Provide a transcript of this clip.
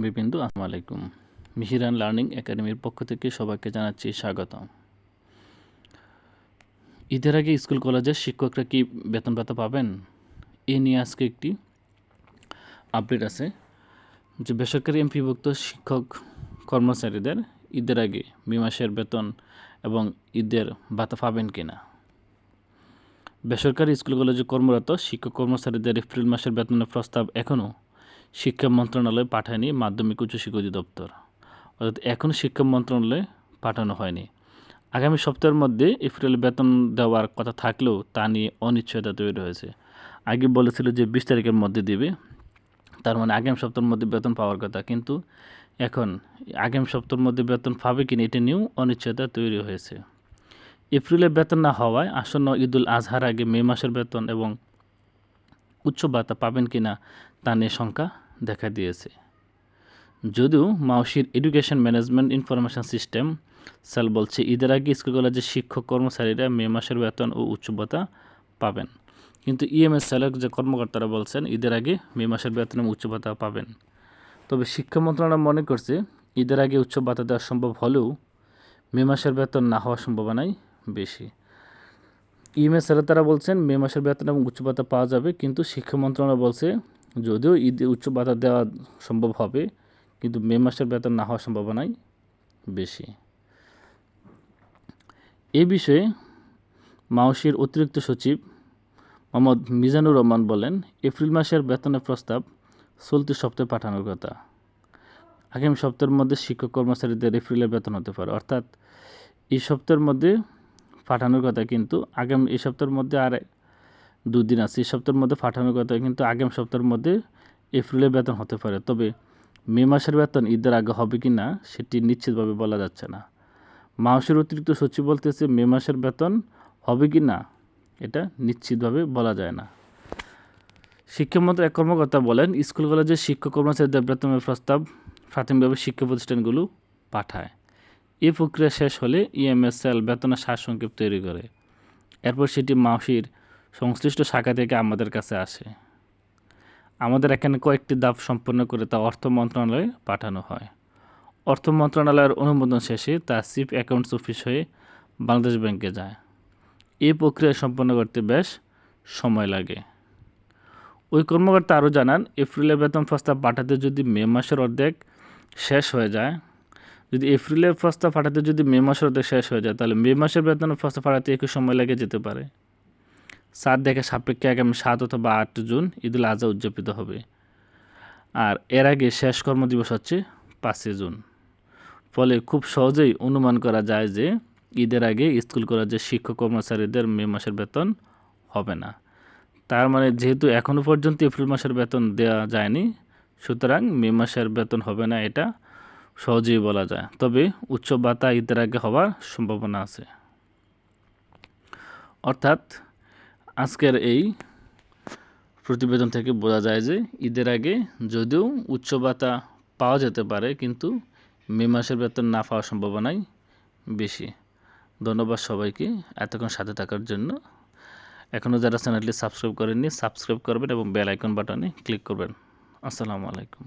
সহকর্মীবৃন্দু আসসালামু আলাইকুম। মিহিরান লার্নিং একাডেমির পক্ষ থেকে সবাইকে জানাচ্ছি স্বাগত ঈদের আগে স্কুল কলেজের শিক্ষকরা কি বেতন ভাতা পাবেন? এ নিয়ে আজকে একটি আপডেট আছে, যে বেসরকারি এমপিভুক্ত শিক্ষক কর্মচারীদের ঈদের আগে মে মাসের বেতন এবং ঈদের ভাতা পাবেন কিনা? বেসরকারি স্কুল কলেজে কর্মরত শিক্ষক কর্মচারীদের এপ্রিল মাসের বেতনের প্রস্তাব এখনও শিক্ষা মন্ত্রণালয়ে পাঠায়নি মাধ্যমিক উচ্চশিক্ষা অধিদপ্তর। অর্থাৎ এখন শিক্ষা মন্ত্রণালয়ে পাঠানো হয়নি। আগামী সপ্তাহের মধ্যে এপ্রিল বেতন দেওয়ার কথা থাকলেও তা নিয়ে অনিশ্চয়তা তৈরি হয়েছে। আগে বলেছিল যে বিশ তারিখের মধ্যে দেবে। তার মানে আগামী সপ্তাহের মধ্যে বেতন পাওয়ার কথা। কিন্তু এখন আগামী সপ্তাহের মধ্যে বেতন পাবে কিনা এটা নিয়েও অনিশ্চয়তা তৈরি হয়েছে। এপ্রিলে বেতন না হওয়ায় আসন্ন ঈদুল আজহার আগে মে মাসের বেতন এবং উচ্চ ভাতা পাবেন কিনা তা নিয়ে শঙ্কা দেখা দিয়েছে। যদিও মাউসির education management information system cell বলছে, ঈদের আগে স্কুল কলেজের শিক্ষক কর্মচারীরা মে মাসের বেতন ও উচ্চ ভাতা পাবেন। কিন্তু ইএমএস সেলের যে কর্মকর্তারা বলছেন, ঈদের আগে মে মাসের বেতন উচ্চ ভাতা পাবেন। তবে শিক্ষা মন্ত্রণালয় মনে করছে, ঈদের আগে উচ্চ ভাতা দেওয়া সম্ভব হলেও মে মাসের বেতন না হওয়ার সম্ভাবনাই বেশি। ইএমএস তারা বলছেন, মে মাসের বেতন এবং উচ্চ ভাতা পাওয়া যাবে, কিন্তু শিক্ষা মন্ত্রণালয় বলছে, যদিও ঈদে উচ্চ ভাতা দেওয়া সম্ভব হবে, কিন্তু মে মাসের বেতন না হওয়ার সম্ভাবনাই বেশি। এ বিষয়ে মাওসির অতিরিক্ত সচিব মোহাম্মদ মিজানুর রহমান বলেন, এপ্রিল মাসের বেতনের প্রস্তাব চলতি সপ্তাহে পাঠানোর কথা। আগামী সপ্তাহের মধ্যে শিক্ষক কর্মচারীদের এপ্রিলের বেতন হতে পারে। অর্থাৎ এই সপ্তাহের মধ্যে পাঠানোর কথা, কিন্তু আগামী, এই সপ্তাহের মধ্যে আর দুদিন আছে। এই সপ্তাহের মধ্যে পাঠানোর কথা, কিন্তু আগামী সপ্তাহের মধ্যে এপ্রিলের বেতন হতে পারে। তবে মে মাসের বেতন ঈদের আগে হবে কি না, সেটি নিশ্চিতভাবে বলা যাচ্ছে না। মাসের অতিরিক্ত সচিব বলতেছে, মে মাসের বেতন হবে কি না, এটা নিশ্চিতভাবে বলা যায় না। শিক্ষামন্ত্রী এক কর্মকর্তা বলেন, স্কুল, কলেজের শিক্ষক কর্মচারীদের বেতনের প্রস্তাব প্রাথমিকভাবে শিক্ষা প্রতিষ্ঠানগুলো পাঠায়। এই প্রক্রিয়া শেষ হলে ইএমএসএল বেতনের সারসংক্ষেপ তৈরি করে। এরপর সেটি মাসির সংশ্লিষ্ট শাখা থেকে আমাদের কাছে আসে। আমাদের এখানে কয়েকটি ধাপ সম্পন্ন করে তা অর্থ মন্ত্রণালয়ে পাঠানো হয়। অর্থ মন্ত্রণালয়ের অনুমোদন শেষে তা চিফ অ্যাকাউন্টস অফিস হয়ে বাংলাদেশ ব্যাংকে যায়। এই প্রক্রিয়া সম্পন্ন করতে বেশ সময় লাগে। ওই কর্মকর্তা আরও জানান এপ্রিলের বেতন প্রস্তাব পাঠাতে যদি মে মাসের অর্ধেক শেষ হয়ে যায় যদি এপ্রিলের প্রস্তাব পাঠাতে যদি মে মাসের অর্ধেক শেষ হয়ে যায়, তাহলে মে মাসের বেতনের প্রস্তাব পাঠাতে একটু সময় লেগে যেতে পারে। সাত দেখে সাপেক্ষে আগামী সাত অথবা আট জুন ঈদুল আজহা উদযাপিত হবে। আর এর আগে শেষ কর্মদিবস হচ্ছে পাঁচই জুন। ফলে খুব সহজেই অনুমান করা যায় যে ঈদের আগে স্কুল কলেজের শিক্ষক কর্মচারীদের মে মাসের বেতন হবে না। তার মানে যেহেতু এখনও পর্যন্ত এপ্রিল মাসের বেতন দেওয়া যায়নি, সুতরাং মে মাসের বেতন হবে না এটা সহজেই বলা যায়। তবে উচ্চ ভাতা ঈদের আগে হওয়ার সম্ভাবনা আছে। অর্থাৎ আজকের এই প্রতিবেদন থেকে বোঝা যায় যে ঈদের আগে যদিও উচ্চ ভাতা পাওয়া যেতে পারে, কিন্তু মে মাসের বেতন না পাওয়ার সম্ভাবনাই বেশি। ধন্যবাদ সবাইকে এতক্ষণ সাথে থাকার জন্য। এখনও যারা চ্যানেলটি সাবস্ক্রাইব করেননি, সাবস্ক্রাইব করবেন এবং বেল আইকন বাটনে ক্লিক করবেন। আসসালামু আলাইকুম।